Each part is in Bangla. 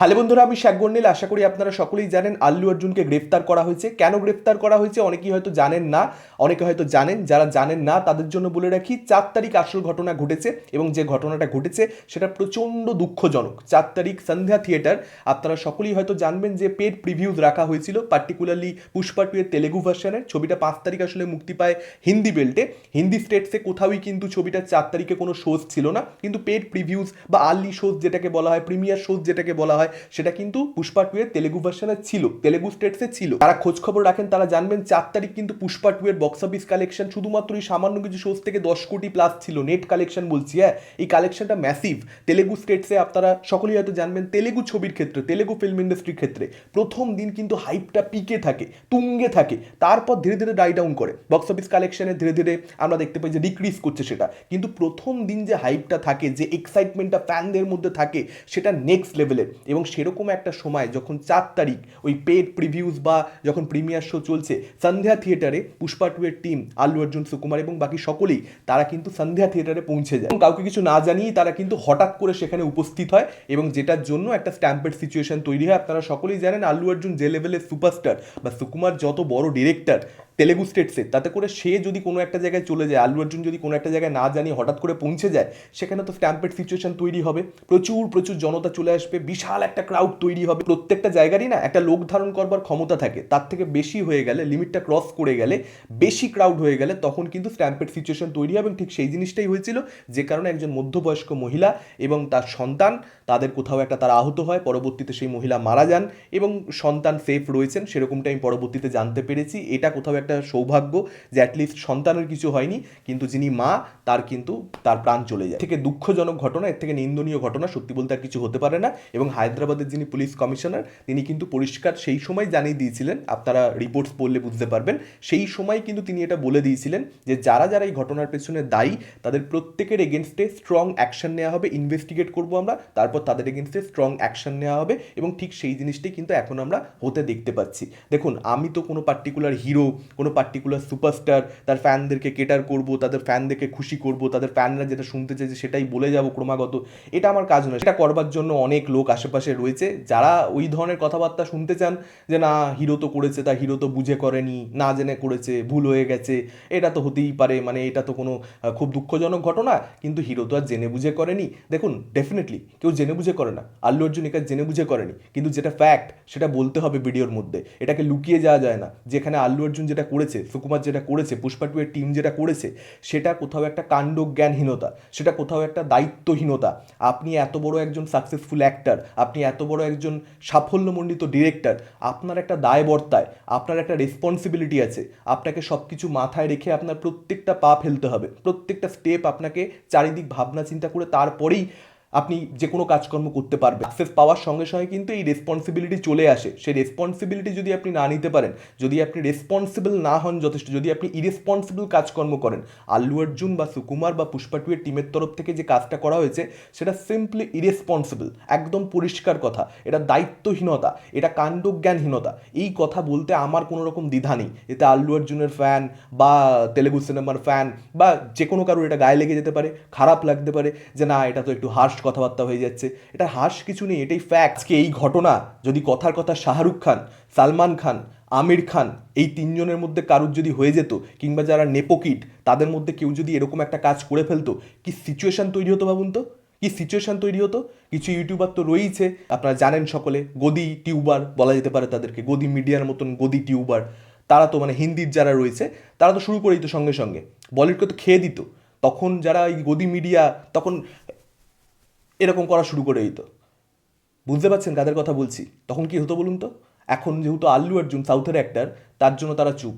হ্যালো বন্ধুরা, আমি শেখ গন্ডিল। আশা করি আপনারা সকলেই জানেন, আল্লু অর্জুনকে গ্রেফতার করা হয়েছে। কেন গ্রেফতার করা হয়েছে অনেকেই হয়তো জানেন না। অনেকে হয়তো জানেন, যারা জানেন না, তাদের জন্য বলে রাখি, চার তারিখ আসল ঘটনা ঘটেছে এবং যে ঘটনাটা ঘটেছে, সেটা প্রচণ্ড দুঃখজনক। চার তারিখ সন্ধ্যা থিয়েটার। আপনারা সকলেই হয়তো জানবেন যে পেড প্রিভিউজ রাখা হয়েছিল, পার্টিকুলারলি পুষ্পা টু এর তেলেগু ভার্সনের ছবিটা পাঁচ তারিখ আসলে মুক্তি পায় হিন্দি বেল্টে। হিন্দি স্টেটসে কোথাওই কিন্তু ছবিটা চার তারিখে কোনো শোজ ছিল না। কিন্তু পেড প্রিভিউজ বা আর্লি শোজ যেটাকে বলা হয়, প্রিমিয়ার শোজ যেটাকে বলা হয় সেটা কিন্তু পুষ্পা টু এর তেলেগু ভার্সনে ছিল, তেলেগু স্টেটসে ছিল। যারা খোঁজ খবর রাখেন তারা জানবেন চার তারিখ কিন্তু পুষ্পা টু এর বক্স অফিস কালেকশন শুধুমাত্র এই সামান্য কিছু শোজ থেকে দশ কোটি প্লাস ছিল। নেট কালেকশন বলছি হ্যাঁ এই কালেকশনটা ম্যাসিভ তেলেগু স্টেটসে আপনারা সকলেই হয়তো জানবেন তেলেগু ছবির ক্ষেত্রে, তেলেগু ফিল্ম ইন্ডাস্ট্রির ক্ষেত্রে প্রথম দিন কিন্তু হাইপটা পিকে থাকে, তুঙ্গে থাকে। তারপর ধীরে ধীরে ডাই ডাউন করে। বক্স অফিস কালেকশনে ধীরে ধীরে আমরা দেখতে পাই যে ডিক্রিজ করছে সেটা। কিন্তু প্রথম দিন যে হাইপটা থাকে, যে এক্সাইটমেন্টটা ফ্যানদের মধ্যে থাকে, সেটা নেক্সট লেভেলের এবং সেরকম একটা সময় যখন চার তারিখ ওই পেড প্রিভিউজ বা যখন প্রিমিয়ার শো চলছে, সন্ধ্যা থিয়েটারে পুষ্পা টু এর টিম আল্লু অর্জুন, সুকুমার এবং বাকি সকলেই, তারা কিন্তু সন্ধ্যা থিয়েটারে পৌঁছে যায়। এবং কাউকে কিছু না জানিয়েই তারা কিন্তু হঠাৎ করে সেখানে উপস্থিত হয় এবং যেটার জন্য একটা স্ট্যাম্পেড সিচুয়েশন তৈরি হয়। আপনারা সকলেই জানেন আল্লু অর্জুন যে লেভেলের সুপারস্টার বা সুকুমার যত বড় ডিরেক্টর তেলেগু স্টেটসে তাতে করে সে যদি কোনো একটা জায়গায় চলে যায় আল্লু অর্জুন যদি কোনো একটা জায়গায় না জানিয়ে হঠাৎ করে পৌঁছে যায়, সেখানে তো স্ট্যাম্পেড সিচুয়েশন তৈরি হবে। প্রচুর প্রচুর জনতা চলে আসবে, বিশাল একটা ক্রাউড তৈরি হবে। প্রত্যেকটা জায়গারই না একটা লোক ধারণ করবার ক্ষমতা থাকে। তার থেকে বেশি হয়ে গেলে লিমিটটা ক্রস করে গেলে, বেশি ক্রাউড হয়ে গেলে তখন কিন্তু স্ট্যাম্পের সিচুয়েশন তৈরি হবে এবং ঠিক সেই জিনিসটাই হয়েছিল। যে কারণে একজন মধ্যবয়স্ক মহিলা এবং তার সন্তান তাদের কোথাও একটা তারা আহত হয়, পরবর্তীতে সেই মহিলা মারা যান এবং সন্তান সেফ রয়েছেন সেরকমটা আমি পরবর্তীতে জানতে পেরেছি। এটা কোথাও একটা সৌভাগ্য যে অ্যাটলিস্ট সন্তানের কিছু হয়নি, কিন্তু যিনি মা, তার কিন্তু তার প্রাণ চলে যায়। থেকে দুঃখজনক ঘটনা, এর থেকে নিন্দনীয় ঘটনা, সত্যি বলতে আর কিছু হতে পারে না এবং হায়দ্রাবাদের যিনি পুলিশ কমিশনার, তিনি কিন্তু পরিষ্কার সেই সময় জানিয়ে দিয়েছিলেন, আপনারা রিপোর্টস পড়লে বুঝতে পারবেন, সেই সময় কিন্তু তিনি এটা বলে দিয়েছিলেন যে যারা যারা এই ঘটনার পেছনে দায়ী, তাদের প্রত্যেকের এগেনস্টে স্ট্রং অ্যাকশন নেওয়া হবে ইনভেস্টিগেট করব আমরা, তারপর তাদের এগেনস্টে স্ট্রং অ্যাকশন নেওয়া হবে এবং ঠিক সেই জিনিসটাই কিন্তু এখন আমরা হতে দেখতে পাচ্ছি। দেখুন, আমি তো কোনো পার্টিকুলার হিরো কোনো পার্টিকুলার সুপারস্টার তার ফ্যানদেরকে কেটার করব, তাদের ফ্যানদেরকে খুশি করব, তাদের ফ্যানরা যেটা শুনতে চাইছে সেটাই বলে যাব ক্রমাগত, এটা আমার কাজ নয়। সেটা করবার জন্য অনেক লোক আশেপাশে রয়েছে যারা ওই ধরনের কথাবার্তা শুনতে চান যে, না হিরো তো করেছে, তা হিরো তো বুঝে করেনি, না জেনে করেছে, ভুল হয়ে গেছে। এটা তো হতেই পারে মানে এটা তো কোনো খুব দুঃখজনক ঘটনা, কিন্তু হিরো তো আর জেনে বুঝে করেনি। দেখুন ডেফিনেটলি কেউ জেনে বুঝে করে না। আল্লু অর্জুন একা জেনে বুঝে করেনি। কিন্তু যেটা ফ্যাক্ট সেটা বলতে হবে ভিডিওর মধ্যে। এটাকে লুকিয়ে যাওয়া যায় না। যেখানে আল্লু অর্জুন যেটা করেছে, সুকুমার যেটা করেছে, পুষ্পা টু এর টিম যেটা করেছে, সেটা কোথাও একটা কাণ্ড জ্ঞানহীনতা সেটা কোথাও একটা দায়িত্বহীনতা। আপনি এত বড় একজন সাকসেসফুল অ্যাক্টার আপনি এত বড় একজন সাফল্যমণ্ডিত ডিরেক্টর আপনার একটা দায়বর্তায়, আপনার একটা রেসপন্সিবিলিটি আছে। আপনাকে সব কিছু মাথায় রেখে আপনার প্রত্যেকটা পা ফেলতে হবে। প্রত্যেকটা স্টেপ আপনাকে চারিদিক ভাবনা চিন্তা করে তারপরেই আপনি যে কোনো কাজকর্ম করতে পারবেন। সাকসেস পাওয়ার সঙ্গে সঙ্গে কিন্তু এই রেসপন্সিবিলিটি চলে আসে। সেই রেসপন্সিবিলিটি যদি আপনি না নিতে পারেন, যদি আপনি রেসপন্সিবল না হন যথেষ্ট, যদি আপনি ইরেসপন্সিবল কাজকর্ম করেন, আল্লু অর্জুন বা সুকুমার বা পুষ্পা টু টিমের তরফ থেকে যে কাজটা করা হয়েছে, সেটা সিম্পলি ইরেসপন্সিবল একদম পরিষ্কার কথা। এটা দায়িত্বহীনতা, এটা কাণ্ডজ্ঞানহীনতা। এই কথা বলতে আমার কোনো রকম দ্বিধা নেই। এতে আল্লু অর্জুনের ফ্যান বা তেলেগু সিনেমার ফ্যান বা যে কোনো কারোর এটা গায়ে লেগে যেতে পারে, খারাপ লাগতে পারে যে না, এটা তো একটু হার্শ কথাবার্তা হয়ে যাচ্ছে। এটা হাস কিছু নেই, এটাই ফ্যাক্ট আজকে এই ঘটনা, যদি কথার কথা শাহরুখ খান, সালমান খান, আমির খান, এই তিনজনের মধ্যে কারুর যদি হয়ে যেত, কিংবা যারা নেপোকিট তাদের মধ্যে কেউ যদি এরকম একটা কাজ করে ফেলতো, কি সিচুয়েশন তৈরি হতো ভাবুন তো? কি সিচুয়েশন তৈরি হতো? কিছু ইউটিউবার তো রয়েইছে, আপনারা জানেন সকলে, গদি টিউবার বলা যেতে পারে তাদেরকে, গদি মিডিয়ার মতন গদি টিউবার। তারা তো মানে হিন্দির যারা রয়েছে, তারা তো শুরু করে দিত সঙ্গে সঙ্গে। বলিউডকে তো খেয়ে দিত। তখন যারা এই গদি মিডিয়া, তখন এরকম করা শুরু করে দিত বুঝতে পারছেন কাদের কথা বলছি? তখন কি হতো বলুন তো? এখন যেহেতু আল্লু অর্জুন সাউথের অ্যাক্টার তার জন্য তারা চুপ।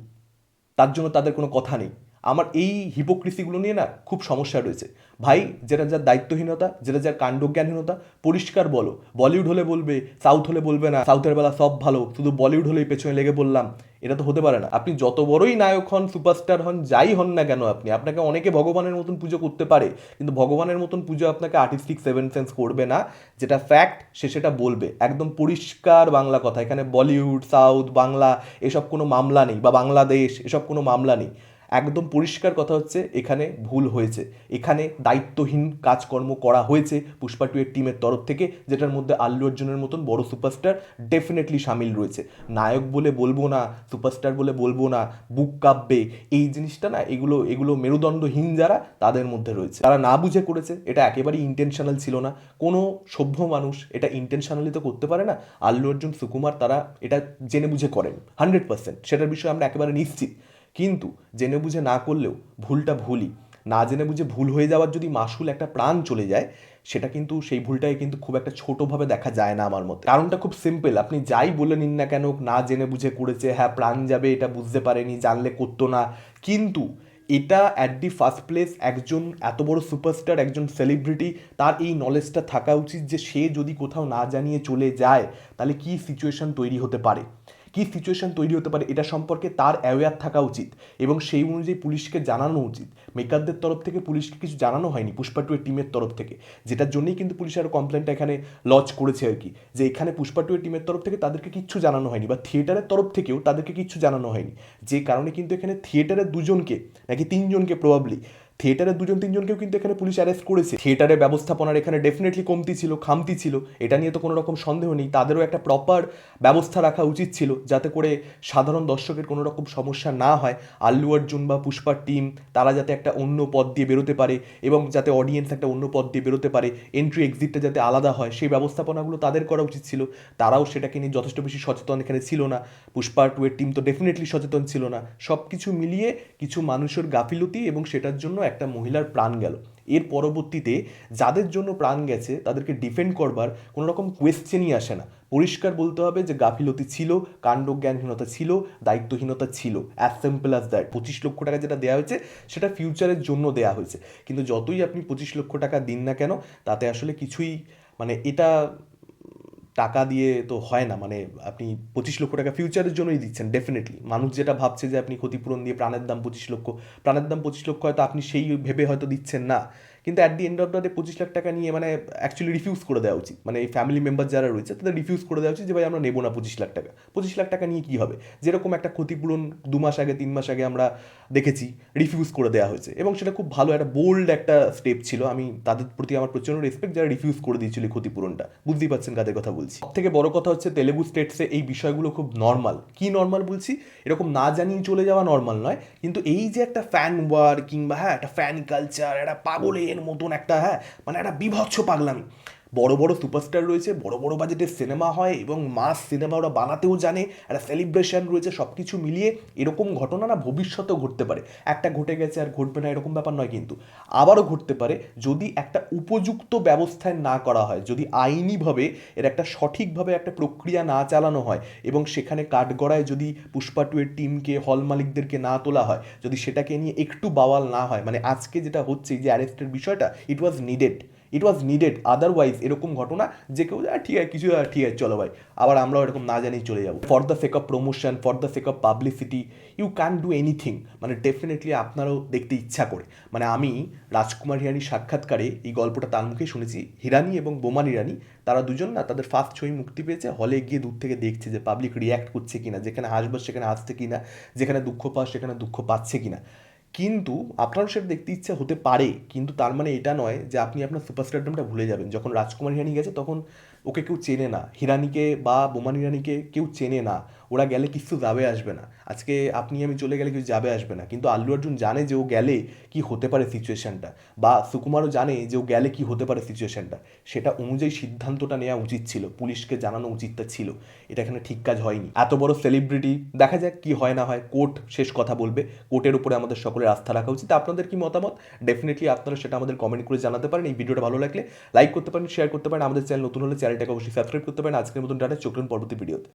তার জন্য তাদের কোনো কথা নেই। আমার এই হিপোক্রিসিগুলো নিয়ে না খুব সমস্যা রয়েছে। ভাই, যেটা যার দায়িত্বহীনতা, যেটা যার কাণ্ডজ্ঞানহীনতা, পরিষ্কার বলো। বলিউড হলে বলবে, সাউথ হলে বলবে না, সাউথের বেলা সব ভালো। শুধু বলিউড হলেই পেছনে লেগে বললাম এটা তো হতে পারে না। আপনি যত বড়ই নায়ক হন, সুপারস্টার হন, যাই হন না কেন আপনি, আপনাকে অনেকে ভগবানের মতন পুজো করতে পারে, কিন্তু ভগবানের মতন পুজো আপনাকে আর্টিস্টিক সেভেন সেন্স করবে না, যেটা ফ্যাক্ট সে সেটা বলবে। একদম পরিষ্কার বাংলা কথা। এখানে বলিউড সাউথ বাংলা, এসব কোনো মামলা নেই, বা বাংলাদেশ, এসব কোনো মামলা নেই। একদম পরিষ্কার কথা হচ্ছে, এখানে ভুল হয়েছে। এখানে দায়িত্বহীন কাজকর্ম করা হয়েছে পুষ্পা টু এর টিমের তরফ থেকে, যেটার মধ্যে আল্লু অর্জুনের মতন বড় সুপারস্টার ডেফিনেটলি সামিল রয়েছে। নায়ক বলে বলব না, সুপারস্টার বলে বলব না, বুক কাঁপবে, এই জিনিসটা না, এগুলো এগুলো মেরুদণ্ডহীন যারা, তাদের মধ্যে রয়েছে। তারা না বুঝে করেছে, এটা একেবারেই ইন্টেনশনাল ছিল না। কোনো সভ্য মানুষ এটা ইন্টেনশনালি তো করতে পারে না। আল্লু অর্জুন, সুকুমার, তারা এটা জেনে বুঝে করেন। হান্ড্রেড পার্সেন্ট সেটার বিষয়ে আমরা একেবারে নিশ্চিত। কিন্তু জেনে বুঝে না করলেও ভুলটা ভুলই। না জেনে বুঝে ভুল হয়ে যাওয়ার যদি মাসুল একটা প্রাণ চলে যায়, সেটা কিন্তু সেই ভুলটাকে কিন্তু খুব একটা ছোটোভাবে দেখা যায় না আমার মতে। কারণটা খুব সিম্পল আপনি যাই বলে নিন না কেন, না জেনে বুঝে করেছে হ্যাঁ প্রাণ যাবে, এটা বুঝতে পারেনি, জানলে করতো না। কিন্তু এটা অ্যাট দি ফার্স্ট প্লেস একজন এত বড় সুপারস্টার একজন সেলিব্রিটি তার এই নলেজটা থাকা উচিত যে সে যদি কোথাও না জানিয়ে চলে যায়, তাহলে কী সিচুয়েশন তৈরি হতে পারে? কী সিচুয়েশন তৈরি হতে পারে এটা সম্পর্কে তার অ্যাওয়ার থাকা উচিত এবং সেই অনুযায়ী পুলিশকে জানানো উচিত। মেকারদের তরফ থেকে পুলিশকে কিছু জানানো হয়নি, পুষ্পা টু এর টিমের তরফ থেকে। যেটার জন্যই কিন্তু পুলিশ আরও কমপ্লেনটা এখানে লজ করেছে আর কি। যে এখানে পুষ্পা টু এর টিমের তরফ থেকে তাদেরকে কিচ্ছু জানানো হয়নি বা থিয়েটারের তরফ থেকেও তাদেরকে কিচ্ছু জানানো হয়নি। যে কারণে কিন্তু এখানে থিয়েটারের দুজনকে নাকি তিনজনকে প্রবাবলি থিয়েটারের দুজন, তিনজনকেও কিন্তু এখানে পুলিশ অ্যারেস্ট করেছে। থিয়েটারের ব্যবস্থাপনার এখানে ডেফিনেটলি কমতি ছিল, খামতি ছিল। এটা নিয়ে তো কোনো রকম সন্দেহ নেই। তাদেরও একটা প্রপার ব্যবস্থা রাখা উচিত ছিল, যাতে করে সাধারণ দর্শকের কোনো রকম সমস্যা না হয়। আল্লু অর্জুন বা পুষ্পার টিম তারা যাতে একটা অন্য পথ দিয়ে বেরোতে পারে এবং যাতে অডিয়েন্স একটা অন্য পথ দিয়ে বেরোতে পারে এন্ট্রি এক্সিটটা যাতে আলাদা হয়, সেই ব্যবস্থাপনাগুলো তাদের করা উচিত ছিল। তারাও সেটাকে নিয়ে যথেষ্ট বেশি সচেতন এখানে ছিল না। পুষ্পা টু এর টিম তো ডেফিনেটলি সচেতন ছিল না। সব কিছু মিলিয়ে কিছু মানুষের গাফিলতি এবং সেটার জন্য একটা মহিলার প্রাণ গেল। এর পরবর্তীতে যাদের জন্য প্রাণ গেছে, তাদেরকে ডিফেন্ড করবার কোনো রকম কোয়েশ্চেনই আসে না। পরিষ্কার বলতে হবে যে গাফিলতি ছিল, কাণ্ডজ্ঞানহীনতা ছিল, দায়িত্বহীনতা ছিল। অ্যাজ সিম্পল অ্যাজ দ্যাট পঁচিশ লক্ষ টাকা যেটা দেওয়া হয়েছে, সেটা ফিউচারের জন্য দেওয়া হয়েছে। কিন্তু যতই আপনি পঁচিশ লক্ষ টাকা দিন না কেন, তাতে আসলে কিছুই মানে এটা টাকা দিয়ে তো হয় না মানে আপনি পঁচিশ লক্ষ টাকা ফিউচারের জন্যই দিচ্ছেন ডেফিনেটলি মানুষ যেটা ভাবছে যে আপনি ক্ষতিপূরণ দিয়ে প্রাণের দাম পঁচিশ লক্ষ, প্রাণের দাম পঁচিশ লক্ষ হয়তো আপনি সেই ভেবে হয়তো দিচ্ছেন না। কিন্তু at the end of the পঁচিশ লাখ টাকা নিয়ে মানে অ্যাকচুয়ালি রিফিউজ করে দেওয়া উচিত। মানে এই ফ্যামিলি মেম্বার যারা রয়েছে, তাদের রিফিউজ করে দেওয়া উচিত যে ভাই আমরা নেব না পঁচিশ লাখ টাকা। পঁচিশ লাখ টাকা নিয়ে কী হবে? যেরকম একটা ক্ষতিপূরণ দু মাস আগে, তিন মাস আগে আমরা দেখেছি রিফিউজ করে দেওয়া হয়েছে। এবং সেটা খুব ভালো একটা বোল্ড একটা স্টেপ ছিল। আমি তাদের প্রতি আমার প্রচণ্ড রেসপেক্ট যারা রিফিউজ করে দিয়েছিল ক্ষতিপূরণটা। বুঝতেই পারছেন কাদের কথা বলছি। সব থেকে বড় কথা হচ্ছে তেলেগু স্টেটসে এই বিষয়গুলো খুব নর্মাল কি নর্মাল বলছি? এরকম না জানিয়ে চলে যাওয়া নর্মাল নয়। কিন্তু এই যে একটা ফ্যান ওয়ার কিংবা হ্যাঁ একটা ফ্যান কালচার একটা মতন একটা হ্যাঁ মানে একটা বিভৎস পাগলামি। বড় বড় সুপারস্টার রয়েছে, বড় বড় বাজেটের সিনেমা হয় এবং মাস সিনেমা ওরা বানাতেও জানে, একটা সেলিব্রেশন রয়েছে সব কিছু মিলিয়ে এরকম ঘটনা না ভবিষ্যতেও ঘটতে পারে। একটা ঘটে গেছে আর ঘটবে না এরকম ব্যাপার নয় কিন্তু। আবারও ঘটতে পারে যদি একটা উপযুক্ত ব্যবস্থায় না করা হয়, যদি আইনিভাবে এর একটা সঠিকভাবে একটা প্রক্রিয়া না চালানো হয় এবং সেখানে কাঠগড়ায় যদি পুষ্পা টু এর টিমকে হল মালিকদেরকে না তোলা হয়, যদি সেটাকে নিয়ে একটু বাওয়াল না হয় মানে আজকে যেটা হচ্ছে যে অ্যারেস্টের বিষয়টা it was needed it was needed otherwise এরকম ঘটনা যে কেউ "আহ, ঠিক আছে কিছু ঠিক আছে চলো ভাই। আবার আমরাও এরকম না জানিয়ে চলে যাব। For the sake of promotion for the sake of publicity you can do anything মানে ডেফিনেটলি আপনারও দেখতে ইচ্ছা করে। মানে আমি রাজকুমার হিরানির সাক্ষাৎকারে এই গল্পটা তার মুখে শুনেছি। হিরানি এবং বোমান ইরানি তারা দুজন না তাদের ফার্স্ট ছবি মুক্তি পেয়েছে হলে গিয়ে দূর থেকে দেখছে যে পাবলিক রিয়্যাক্ট করছে কিনা যেখানে হাসবার সেখানে হাসছে কিনা যেখানে দুঃখ পাওয়া সেখানে দুঃখ পাচ্ছে কিনা। কিন্তু আপনারও সেটা দেখতে ইচ্ছা হতে পারে, কিন্তু তার মানে এটা নয় যে আপনি আপনার সুপারস্টারডমটা ভুলে যাবেন। যখন রাজকুমার হিরানি গেছে, তখন ওকে কেউ চেনে না। হিরানিকে বা বোমান হিরানিকে কেউ চেনে না। ওরা গেলে কিছু যাবে, আসবে না। আজকে আপনি আমি চলে গেলে কিছু যাবে, আসবে না। কিন্তু আল্লু অর্জুন জানে যে ও গেলে কি হতে পারে সিচুয়েশনটা বা সুকুমারও জানে যে ও গেলে কি হতে পারে সিচুয়েশনটা সেটা অনুযায়ী সিদ্ধান্তটা নেওয়া উচিত ছিল, পুলিশকে জানানো উচিতটা ছিল। এটা এখানে ঠিক কাজ হয়নি। এত বড় সেলিব্রিটি দেখা যাক কি হয় না হয়, কোর্ট শেষ কথা বলবে। কোর্টের উপরে আমাদের সকলের আস্থা রাখা উচিত। আপনাদের কি মতামত? ডেফিনেটলি আপনারা সেটা আমাদের কমেন্ট করে জানাতে পারেন। এই ভিডিওটা ভালো লাগলে লাইক করতে পারেন শেয়ার করতে পারেন। আমাদের চ্যানেল নতুন হলে চ্যানেলটাকে অবশ্যই সাবস্ক্রাইব করতে পারেন। আজকের মতন ডাটা চোখলেন পরবর্তী ভিডিওতে